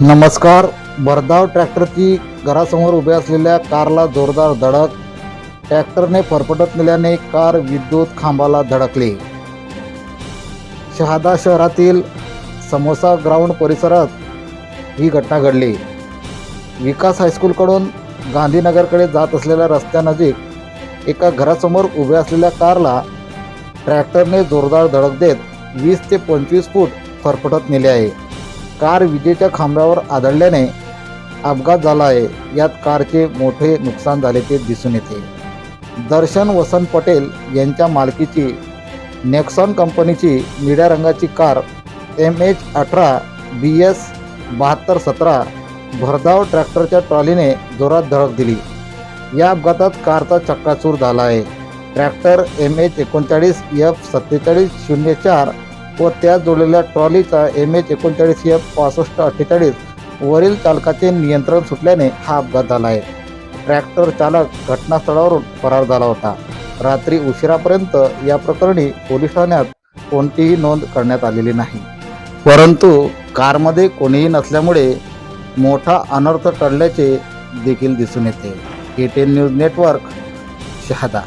नमस्कार भरधाव ट्रॅक्टरची घरासमोर उभ्या असलेल्या कारला जोरदार धडक. ट्रॅक्टरने फरफटत नेल्याने कार विद्युत खांबाला धडकली. शहादा शहरातील समोसा ग्राउंड परिसरात ही घटना घडली. विकास हायस्कूलकडून गांधीनगरकडे जात असलेल्या रस्त्यानजीक एका घरासमोर उभ्या असलेल्या कारला ट्रॅक्टरने जोरदार धडक देत वीस ते पंचवीस फूट फरफटत नेले आहे. कार विजेच्या खांबावर आदळल्याने अपघात झाला आहे. यात कारचे मोठे नुकसान झाल्याचे दिसून येते. दर्शन वसंत पटेल यांच्या मालकीची नेक्सॉन कंपनीची निळ्या रंगाची कार एम एच अठरा बी एस बहात्तर सतरा भरधाव ट्रॅक्टरच्या ट्रॉलीने जोरात धडक दिली. या अपघातात कारचा चक्काचूर झाला आहे. ट्रॅक्टर एम एच एकोणचाळीस एफ सत्तेचाळीस शून्य चार व त्यात जोडलेल्या ट्रॉलीचा एम एच एकोणचाळीस एफ पासष्ट अठ्ठेचाळीस वरील चालकाचे नियंत्रण सुटल्याने हा अपघात झाला आहे. ट्रॅक्टर चालक घटनास्थळावरून फरार झाला होता. रात्री उशिरापर्यंत या प्रकरणी पोलीस ठाण्यात कोणतीही नोंद करण्यात आलेली नाही. परंतु कारमध्ये कोणीही नसल्यामुळे मोठा अनर्थ टळल्याचे देखील दिसून येते. K ten news network Shahada.